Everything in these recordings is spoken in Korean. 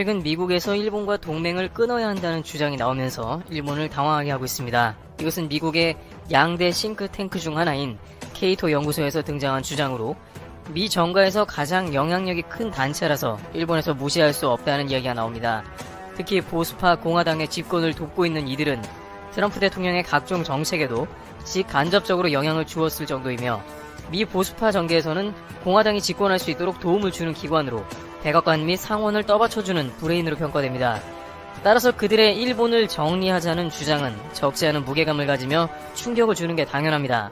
최근 미국에서 일본과 동맹을 끊어야 한다는 주장이 나오면서 일본을 당황하게 하고 있습니다. 이것은 미국의 양대 싱크탱크 중 하나인 케이토 연구소에서 등장한 주장으로 미 정가에서 가장 영향력이 큰 단체라서 일본에서 무시할 수 없다는 이야기가 나옵니다. 특히 보수파 공화당의 집권을 돕고 있는 이들은 트럼프 대통령의 각종 정책에도 직 간접적으로 영향을 주었을 정도이며 미 보수파 정계에서는 공화당이 집권할 수 있도록 도움을 주는 기관으로 백악관 및 상원을 떠받쳐주는 브레인으로 평가됩니다. 따라서 그들의 일본을 정리하자는 주장은 적지 않은 무게감을 가지며 충격을 주는 게 당연합니다.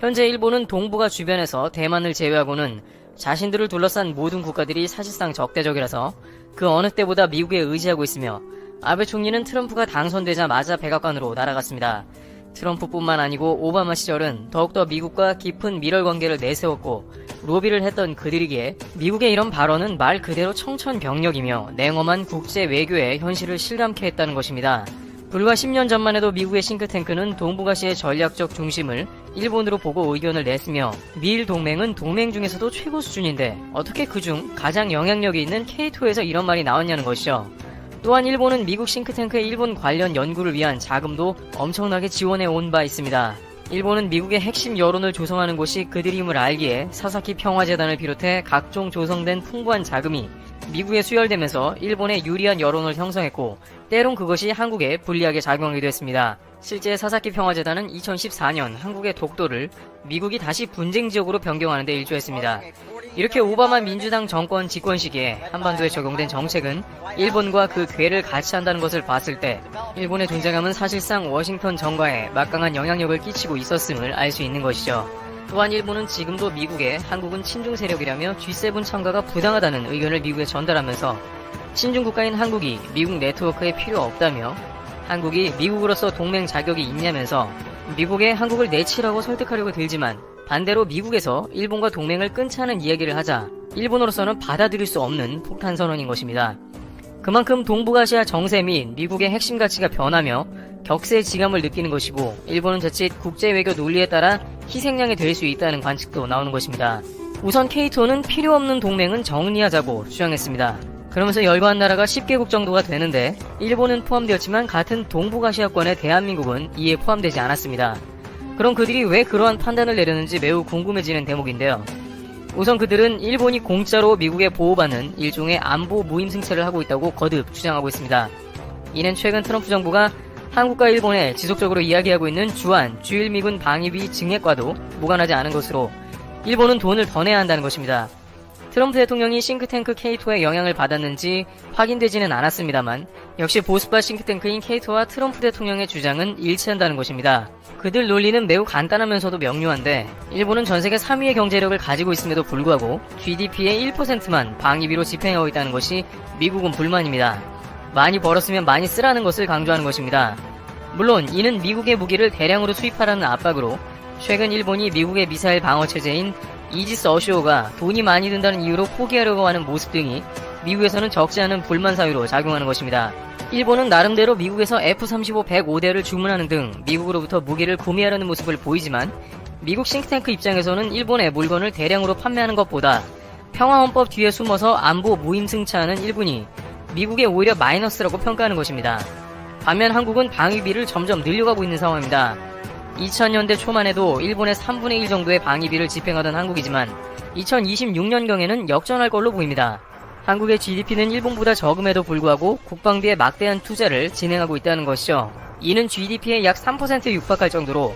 현재 일본은 동북아 주변에서 대만을 제외하고는 자신들을 둘러싼 모든 국가들이 사실상 적대적이라서 그 어느 때보다 미국에 의지하고 있으며 아베 총리는 트럼프가 당선되자마자 백악관으로 날아갔습니다. 트럼프뿐만 아니고 오바마 시절은 더욱더 미국과 깊은 밀월 관계를 내세웠고 로비를 했던 그들이기에 미국의 이런 발언은 말 그대로 청천벽력이며 냉엄한 국제 외교의 현실을 실감케 했다는 것입니다. 불과 10년 전만 해도 미국의 싱크탱크는 동북아시아의 전략적 중심을 일본으로 보고 의견을 냈으며 미일 동맹은 동맹 중에서도 최고 수준인데 어떻게 그중 가장 영향력이 있는 K2에서 이런 말이 나왔냐는 것이죠. 또한 일본은 미국 싱크탱크의 일본 관련 연구를 위한 자금도 엄청나게 지원해 온 바 있습니다. 일본은 미국의 핵심 여론을 조성하는 곳이 그들임을 알기에 사사키 평화재단을 비롯해 각종 조성된 풍부한 자금이 미국에 수혈되면서 일본에 유리한 여론을 형성했고 때론 그것이 한국에 불리하게 작용하기도 했습니다. 실제 사사키 평화재단은 2014년 한국의 독도를 미국이 다시 분쟁 지역으로 변경하는 데 일조했습니다. 이렇게 오바마 민주당 정권 집권 시기에 한반도에 적용된 정책은 일본과 그 괴를 같이 한다는 것을 봤을 때 일본의 존재감은 사실상 워싱턴 정가에 막강한 영향력을 끼치고 있었음을 알 수 있는 것이죠. 또한 일본은 지금도 미국에 한국은 친중 세력이라며 G7 참가가 부당하다는 의견을 미국에 전달하면서 친중 국가인 한국이 미국 네트워크에 필요 없다며 한국이 미국으로서 동맹 자격이 있냐면서 미국에 한국을 내치라고 설득하려고 들지만 반대로 미국에서 일본과 동맹을 끊자는 이야기를 하자 일본으로서는 받아들일 수 없는 폭탄 선언인 것입니다. 그만큼 동북아시아 정세 및 미국의 핵심 가치가 변하며 격세의 지감을 느끼는 것이고 일본은 자칫 국제 외교 논리에 따라 희생양이 될 수 있다는 관측도 나오는 것입니다. 우선 K2는 필요 없는 동맹은 정리하자고 주장했습니다. 그러면서 열거한 나라가 10개국 정도가 되는데 일본은 포함되었지만 같은 동북아시아권의 대한민국은 이에 포함되지 않았습니다. 그럼 그들이 왜 그러한 판단을 내렸는지 매우 궁금해지는 대목인데요. 우선 그들은 일본이 공짜로 미국에 보호받는 일종의 안보 무임승차를 하고 있다고 거듭 주장하고 있습니다. 이는 최근 트럼프 정부가 한국과 일본에 지속적으로 이야기하고 있는 주한 주일미군 방위비 증액과도 무관하지 않은 것으로 일본은 돈을 더 내야 한다는 것입니다. 트럼프 대통령이 싱크탱크 K2의 영향을 받았는지 확인되지는 않았습니다만 역시 보수파 싱크탱크인 K2와 트럼프 대통령의 주장은 일치한다는 것입니다. 그들 논리는 매우 간단하면서도 명료한데 일본은 전 세계 3위의 경제력을 가지고 있음에도 불구하고 GDP의 1%만 방위비로 집행하고 있다는 것이 미국은 불만입니다. 많이 벌었으면 많이 쓰라는 것을 강조하는 것입니다. 물론 이는 미국의 무기를 대량으로 수입하라는 압박으로 최근 일본이 미국의 미사일 방어 체제인 이지스 어쇼가 돈이 많이 든다는 이유로 포기하려고 하는 모습 등이 미국에서는 적지 않은 불만 사유로 작용하는 것입니다. 일본은 나름대로 미국에서 F-35 105대를 주문하는 등 미국으로부터 무기를 구매하려는 모습을 보이지만 미국 싱크탱크 입장에서는 일본의 물건을 대량으로 판매하는 것보다 평화헌법 뒤에 숨어서 안보 무임승차하는 일본이 미국의 오히려 마이너스라고 평가하는 것입니다. 반면 한국은 방위비를 점점 늘려가고 있는 상황입니다. 2000년대 초만 해도 일본의 3분의 1 정도의 방위비를 집행하던 한국이지만 2026년경에는 역전할 걸로 보입니다. 한국의 GDP는 일본보다 적음에도 불구하고 국방비에 막대한 투자를 진행하고 있다는 것이죠. 이는 GDP의 약 3%에 육박할 정도로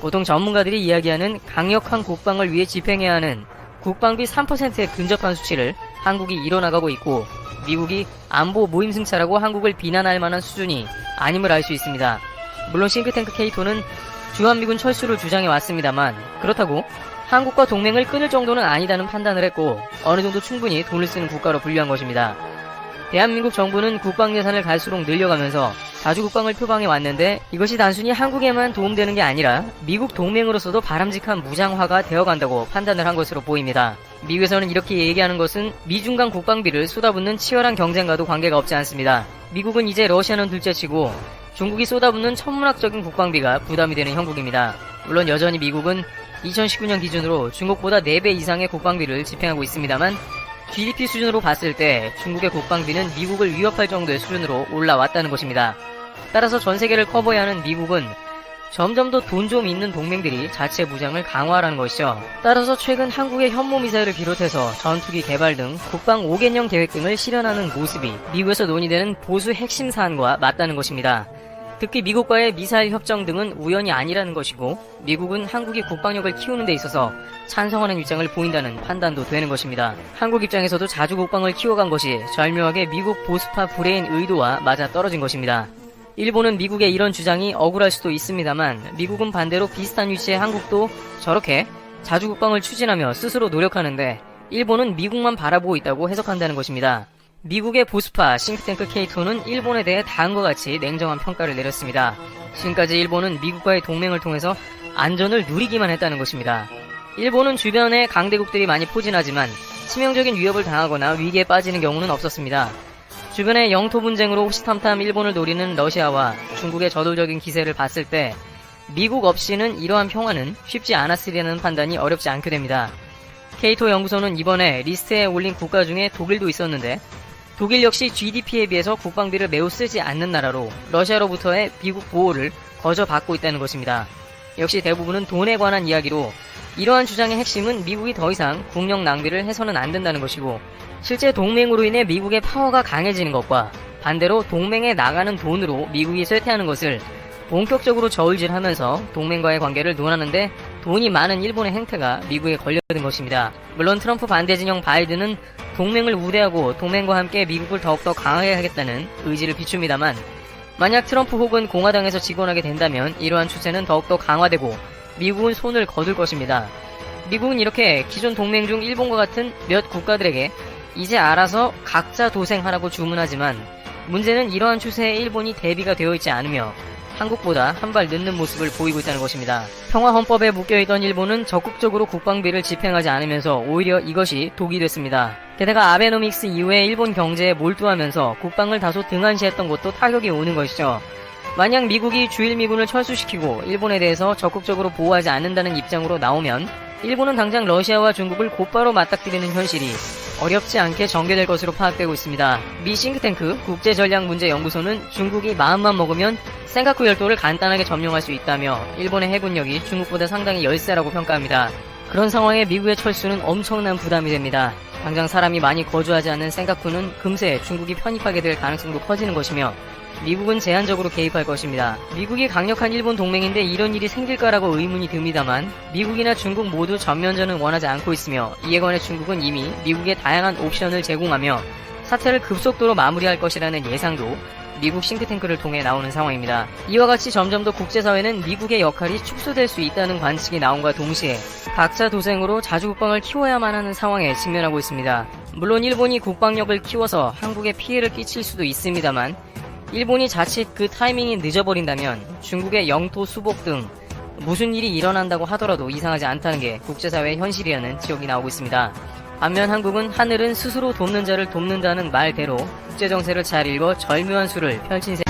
보통 전문가들이 이야기하는 강력한 국방을 위해 집행해야 하는 국방비 3%에 근접한 수치를 한국이 이뤄나가고 있고 미국이 안보 무임승차라고 한국을 비난할 만한 수준이 아님을 알 수 있습니다. 물론 싱크탱크 K2는 주한미군 철수를 주장해 왔습니다만 그렇다고 한국과 동맹을 끊을 정도는 아니다는 판단을 했고 어느 정도 충분히 돈을 쓰는 국가로 분류한 것입니다. 대한민국 정부는 국방 예산을 갈수록 늘려가면서 자주 국방을 표방해 왔는데 이것이 단순히 한국에만 도움되는 게 아니라 미국 동맹으로서도 바람직한 무장화가 되어간다고 판단을 한 것으로 보입니다. 미국에서는 이렇게 얘기하는 것은 미중 간 국방비를 쏟아붓는 치열한 경쟁과도 관계가 없지 않습니다. 미국은 이제 러시아는 둘째치고 중국이 쏟아붓는 천문학적인 국방비가 부담이 되는 형국입니다. 물론 여전히 미국은 2019년 기준으로 중국보다 4배 이상의 국방비를 집행하고 있습니다만 GDP 수준으로 봤을 때 중국의 국방비는 미국을 위협할 정도의 수준으로 올라왔다는 것입니다. 따라서 전 세계를 커버해야 하는 미국은 점점 더 돈 좀 있는 동맹들이 자체 무장을 강화하라는 것이죠. 따라서 최근 한국의 현모미사일을 비롯해서 전투기 개발 등 국방 5개년 계획 등을 실현하는 모습이 미국에서 논의되는 보수 핵심 사안과 맞다는 것입니다. 특히 미국과의 미사일 협정 등은 우연이 아니라는 것이고 미국은 한국이 국방력을 키우는 데 있어서 찬성하는 입장을 보인다는 판단도 되는 것입니다. 한국 입장에서도 자주 국방을 키워간 것이 절묘하게 미국 보수파 불의인 의도와 맞아 떨어진 것입니다. 일본은 미국의 이런 주장이 억울할 수도 있습니다만 미국은 반대로 비슷한 위치의 한국도 저렇게 자주 국방을 추진하며 스스로 노력하는데 일본은 미국만 바라보고 있다고 해석한다는 것입니다. 미국의 보수파 싱크탱크 K2는 일본에 대해 다음과 같이 냉정한 평가를 내렸습니다. 지금까지 일본은 미국과의 동맹을 통해서 안전을 누리기만 했다는 것입니다. 일본은 주변에 강대국들이 많이 포진하지만 치명적인 위협을 당하거나 위기에 빠지는 경우는 없었습니다. 주변의 영토 분쟁으로 호시탐탐 일본을 노리는 러시아와 중국의 저돌적인 기세를 봤을 때 미국 없이는 이러한 평화는 쉽지 않았으리라는 판단이 어렵지 않게 됩니다. 케이토 연구소는 이번에 리스트에 올린 국가 중에 독일도 있었는데 독일 역시 GDP에 비해서 국방비를 매우 쓰지 않는 나라로 러시아로부터의 미국 보호를 거저 받고 있다는 것입니다. 역시 대부분은 돈에 관한 이야기로 이러한 주장의 핵심은 미국이 더 이상 국력 낭비를 해서는 안 된다는 것이고 실제 동맹으로 인해 미국의 파워가 강해지는 것과 반대로 동맹에 나가는 돈으로 미국이 쇠퇴하는 것을 본격적으로 저울질하면서 동맹과의 관계를 논하는데 돈이 많은 일본의 행태가 미국에 걸려든 것입니다. 물론 트럼프 반대 진영 바이든은 동맹을 우대하고 동맹과 함께 미국을 더욱더 강하게 하겠다는 의지를 비춥니다만 만약 트럼프 혹은 공화당에서 집권하게 된다면 이러한 추세는 더욱더 강화되고 미국은 손을 거둘 것입니다. 미국은 이렇게 기존 동맹 중 일본과 같은 몇 국가들에게 이제 알아서 각자 도생하라고 주문하지만 문제는 이러한 추세에 일본이 대비가 되어 있지 않으며 한국보다 한 발 늦는 모습을 보이고 있다는 것입니다. 평화 헌법에 묶여있던 일본은 적극적으로 국방비를 집행하지 않으면서 오히려 이것이 독이 됐습니다. 게다가 아베노믹스 이후에 일본 경제에 몰두하면서 국방을 다소 등한시했던 것도 타격이 오는 것이죠. 만약 미국이 주일미군을 철수시키고 일본에 대해서 적극적으로 보호하지 않는다는 입장으로 나오면 일본은 당장 러시아와 중국을 곧바로 맞닥뜨리는 현실이 어렵지 않게 전개될 것으로 파악되고 있습니다. 미 싱크탱크 국제전략문제연구소는 중국이 마음만 먹으면 센가쿠 열도를 간단하게 점령할 수 있다며 일본의 해군력이 중국보다 상당히 열세라고 평가합니다. 그런 상황에 미국의 철수는 엄청난 부담이 됩니다. 당장 사람이 많이 거주하지 않는 센가쿠는 금세 중국이 편입하게 될 가능성도 커지는 것이며 미국은 제한적으로 개입할 것입니다. 미국이 강력한 일본 동맹인데 이런 일이 생길까라고 의문이 듭니다만 미국이나 중국 모두 전면전은 원하지 않고 있으며 이에 관해 중국은 이미 미국에 다양한 옵션을 제공하며 사태를 급속도로 마무리할 것이라는 예상도 미국 싱크탱크를 통해 나오는 상황입니다. 이와 같이 점점 더 국제사회는 미국의 역할이 축소될 수 있다는 관측이 나온과 동시에 각자 도생으로 자주 국방을 키워야만 하는 상황에 직면하고 있습니다. 물론 일본이 국방력을 키워서 한국에 피해를 끼칠 수도 있습니다만 일본이 자칫 그 타이밍이 늦어버린다면 중국의 영토 수복 등 무슨 일이 일어난다고 하더라도 이상하지 않다는 게 국제사회의 현실이라는 지적이 나오고 있습니다. 반면 한국은 하늘은 스스로 돕는 자를 돕는다는 말대로 국제정세를 잘 읽어 절묘한 수를 펼친 셈.